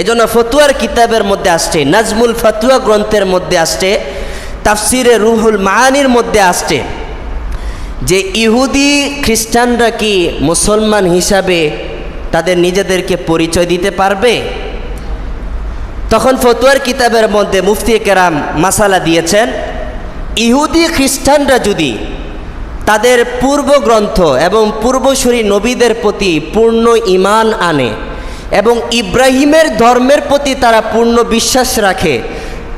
এজন্য ফতুয়ার কিতাবের মধ্যে আসছে, নাজমুল ফতুয়া গ্রন্থের মধ্যে আসছে, তাফসিরে রুহুল মাহানির মধ্যে আসছে। যে ইহুদি খ্রিস্টানরা কি মুসলমান হিসাবে তাদের নিজেদেরকে পরিচয় দিতে পারবে? তখন ফতুয়ার কিতাবের মধ্যে মুফতি কেরাম মাসালা দিয়েছেন, ইহুদি খ্রিস্টানরা যদি তাদের পূর্ব গ্রন্থ এবং পূর্বসূরি নবীদের প্রতি পূর্ণ ইমান আনে এবং ইব্রাহিমের ধর্মের প্রতি তারা পূর্ণ বিশ্বাস রাখে,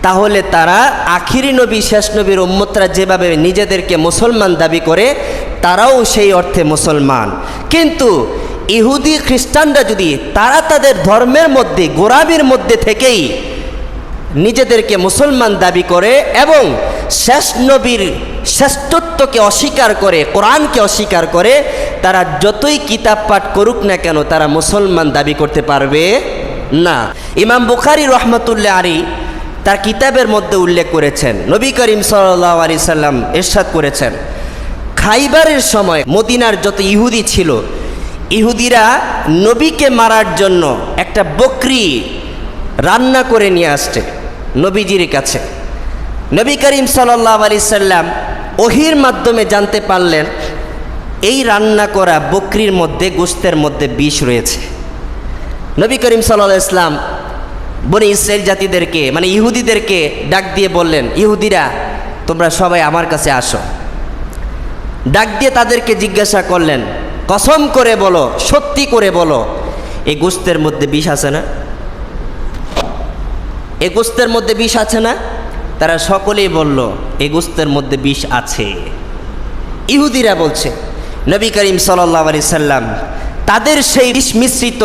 তাহলে তারা আখিরি নবী, শেষ নবীর উম্মতরা যেভাবে নিজেদেরকে মুসলমান দাবি করে, তারাও সেই অর্থে মুসলমান। কিন্তু ইহুদি খ্রিস্টানরা যদি তারা তাদের ধর্মের মধ্যে গোরাবির মধ্যে থেকেই নিজেদেরকে মুসলমান দাবি করে এবং শেষ নবীর শ্রেষ্ঠত্বকে অস্বীকার করে, কোরআনকে অস্বীকার করে, তারা যতই কিতাব পাঠ করুক না কেন তারা মুসলমান দাবি করতে পারবে না। ইমাম বুখারি রহমতুল্লাহ আলী তার কিতাবের মধ্যে উল্লেখ করেছেন, নবী করিম সাল্লাহ আলি সাল্লাম এরশাদ করেছেন, খাইবারের সময় মদিনার যত ইহুদি ছিল, ইহুদিরা নবীকে মারার জন্য একটা বকরি রান্না করে নিয়ে আসছে। নবীজির কাছে। নবী করিম সাল্লাহ আলি সাল্লাম ওহির মাধ্যমে জানতে পারলেন, এই রান্না করা বকরির মধ্যে, গোস্তের মধ্যে বিষ রয়েছে। নবী করিম সাল্লাহ ইসলাম বনি ইসরায়েল জাতিদেরকে মানে ইহুদিদেরকে ডাক দিয়ে বললেন, ইহুদিরা, তোমরা সবাই আমার কাছে আসো। ডাক দিয়ে তাদেরকে জিজ্ঞাসা করলেন, কসম করে বলো, সত্যি করে বলো, এই গোস্তের মধ্যে বিষ আছে না? এ গোস্তের মধ্যে বিষ আছে না? তারা সকলেই বলল, এ গোস্তের মধ্যে বিষ আছে। ইহুদিরা বলছে, নবী করিম সাল্লাহ সাল্লাম, তাদের সেই বিষ মিশ্রিত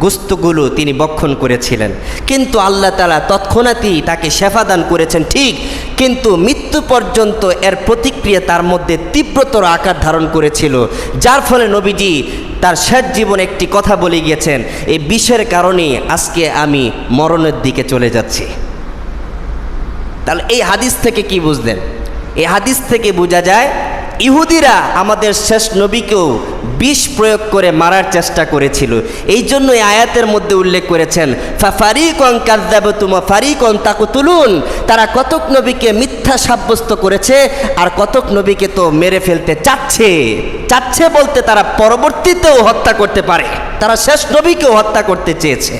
গোস্তগুলো তিনি বক্ষণ করেছিলেন। কিন্তু আল্লাহ তালা তৎক্ষণাৎই তাকে শেফাদান করেছেন, ঠিক। কিন্তু মৃত্যু পর্যন্ত এর প্রতিক্রিয়া তার মধ্যে তীব্রতর আকার ধারণ করেছিল। যার ফলে নবীজি তার শেষ জীবন একটি কথা বলে গিয়েছেন, এই বিষের কারণে আজকে আমি মরণের দিকে চলে যাচ্ছি। তাহলে এই হাদিস থেকে কি বুঝলেন? এই হাদিস থেকে বোঝা যায় ইহুদিরা আমাদের শেষ নবীকেও বিষ প্রয়োগ করে মারার চেষ্টা করেছিল। এই জন্য আয়াতের মধ্যে উল্লেখ করেছেন ফারিকং কাদ্দাবতুমা ফারিকং তাকে তুলুন তারা কতক নবীকে মিথ্যা সাব্যস্ত করেছে আর কতক নবীকে তো মেরে ফেলতে চাচ্ছে। চাচ্ছে বলতে তারা পরবর্তীতেও হত্যা করতে পারে। তারা শেষ নবীকেও হত্যা করতে চেয়েছে।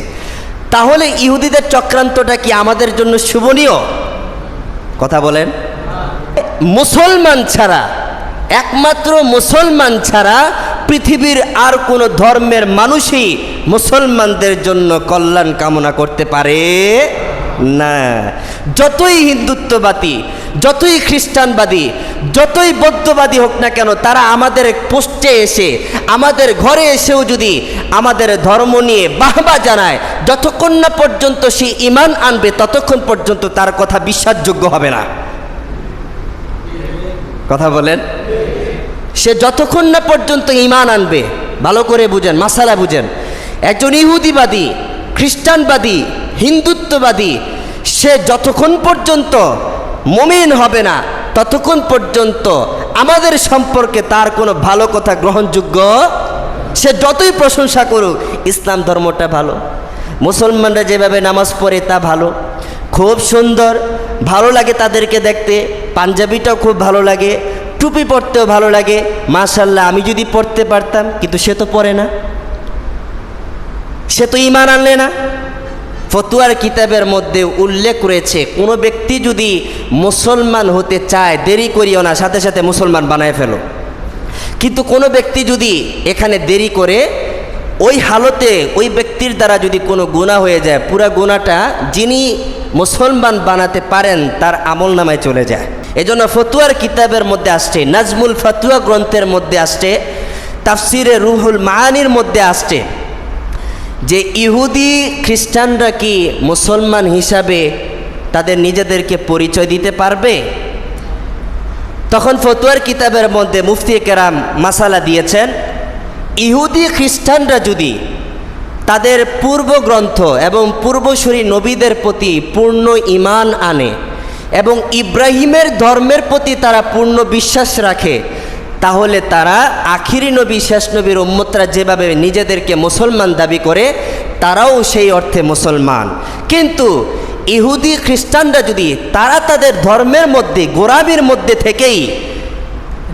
তাহলে ইহুদিদের চক্রান্তটা কি আমাদের জন্য শুভনীয়? কথা বলেন। মুসলমান ছাড়া একমাত্র মুসলমান ছাড়া পৃথিবীর আর কোনো ধর্মের মানুষই মুসলমানদের জন্য কল্যাণ কামনা করতে পারে না। যতই হিন্দুত্ববাদী, যতই খ্রিস্টানবাদী, যতই বৌদ্ধবাদী হোক না কেন, তারা আমাদের পোস্টে এসে, আমাদের ঘরে এসেও যদি আমাদের ধর্ম নিয়ে বাহবা জানায়, যতক্ষণ না পর্যন্ত সে ইমান আনবে, ততক্ষণ পর্যন্ত তার কথা বিশ্বাসযোগ্য হবে না। কথা বলেন? সে যতক্ষণ না পর্যন্ত ইমান আনবে, ভালো করে বুঝেন, মাসালা বুঝেন, একজন ইহুদিবাদী, খ্রিস্টানবাদী, হিন্দুত্ববাদী, সে যতক্ষণ পর্যন্ত মমিন হবে না, ততক্ষণ পর্যন্ত আমাদের সম্পর্কে তার কোনো ভালো কথা গ্রহণযোগ্য, সে যতই প্রশংসা করুক, ইসলাম ধর্মটা ভালো। মুসলমানরা যেভাবে নামাজ পড়ে তা ভালো। খুব সুন্দর, ভালো লাগে তাদেরকে দেখতে। পাঞ্জাবিটাও খুব ভালো লাগে। টুপি পরতেও ভালো লাগে। মাশাল্লাহ আমি যদি পড়তে পারতাম, কিন্তু সে তো পড়ে না। সে তো ইমান আনলে না। ফতুয়ার কিতাবের মধ্যে উল্লেখ রয়েছে, কোনো ব্যক্তি যদি মুসলমান হতে চায়, দেরি করিও না, সাথে সাথে মুসলমান বানায় ফেলো। কিন্তু কোনো ব্যক্তি যদি এখানে দেরি করে, ওই হালতে ওই ব্যক্তির দ্বারা যদি কোনো গুণা হয়ে যায়, পুরা গুণাটা যিনি মুসলমান বানাতে পারেন, তার আমল নামায় চলে যায়। এজন্য ফতুয়ার কিতাবের মধ্যে আসছে, নাজমুল ফতুয়া গ্রন্থের মধ্যে আসছে, তাফসিরে রুহুল মাহানির মধ্যে আসছে যে ইহুদি খ্রিস্টানরা কি মুসলমান হিসাবে তাদের নিজেদেরকে পরিচয় দিতে পারবে? তখন ফতুয়ার কিতাবের মধ্যে মুফতি কেরাম মাসালা দিয়েছেন, ইহুদি খ্রিস্টানরা যদি তাদের পূর্ব গ্রন্থ এবং পূর্বসূরি নবীদের প্রতি পূর্ণ ইমান আনে এবং ইব্রাহিমের ধর্মের প্রতি তারা পূর্ণ বিশ্বাস রাখে, তাহলে তারা আখিরি নবী, শেষ নবীর উম্মতরা যেভাবে নিজেদেরকে মুসলমান দাবি করে, তারাও সেই অর্থে মুসলমান। কিন্তু ইহুদি খ্রিস্টানরা যদি তারা তাদের ধর্মের মধ্যে গোরাবির মধ্যে থেকেই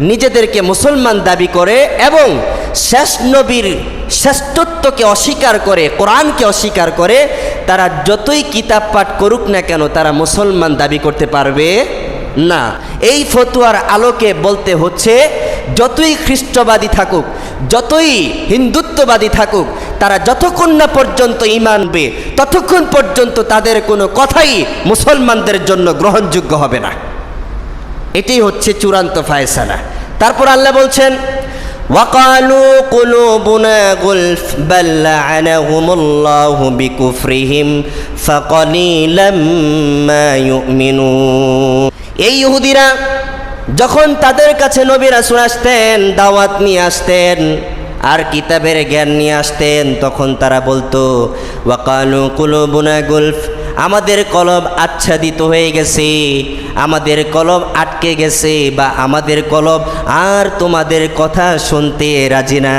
নিজেদেরকে মুসলমান দাবি করে এবং শেষ নবীর শ্রেষ্ঠত্বকে অস্বীকার করে, কোরআনকে অস্বীকার করে, তারা যতই কিতাব পাঠ করুক না কেন, তারা মুসলমান দাবি করতে পারবে না। এই ফতুয়ার আলোকে বলতে হচ্ছে, যতই খ্রিস্টবাদী থাকুক, যতই হিন্দুত্ববাদী থাকুক, তারা যতক্ষণ না পর্যন্ত ইমানবে ততক্ষণ পর্যন্ত তাদের কোনো কথাই মুসলমানদের জন্য গ্রহণযোগ্য হবে না। এটাই হচ্ছে চূড়ান্ত ফায়সালা। তারপর আল্লাহ বলছেন وقالوا قلوبنا غلف بل لعنهم الله بكفرهم فقليلا ما يؤمنون এই ইহুদিরা যখন তাদের কাছে নবী রাসূল আসতেন দাওয়াত নিয়ে আসতেন আর কিতাবের জ্ঞান নিয়ে আসতেন তখন তারা বলতো ওয়াকালু কুলুবুনা গুলফ আমাদের কলব আচ্ছাদিত হয়ে গেছে আমাদের কলব আটকে গেছে বা আমাদের কলব আর তোমাদের কথা শুনতে রাজি না।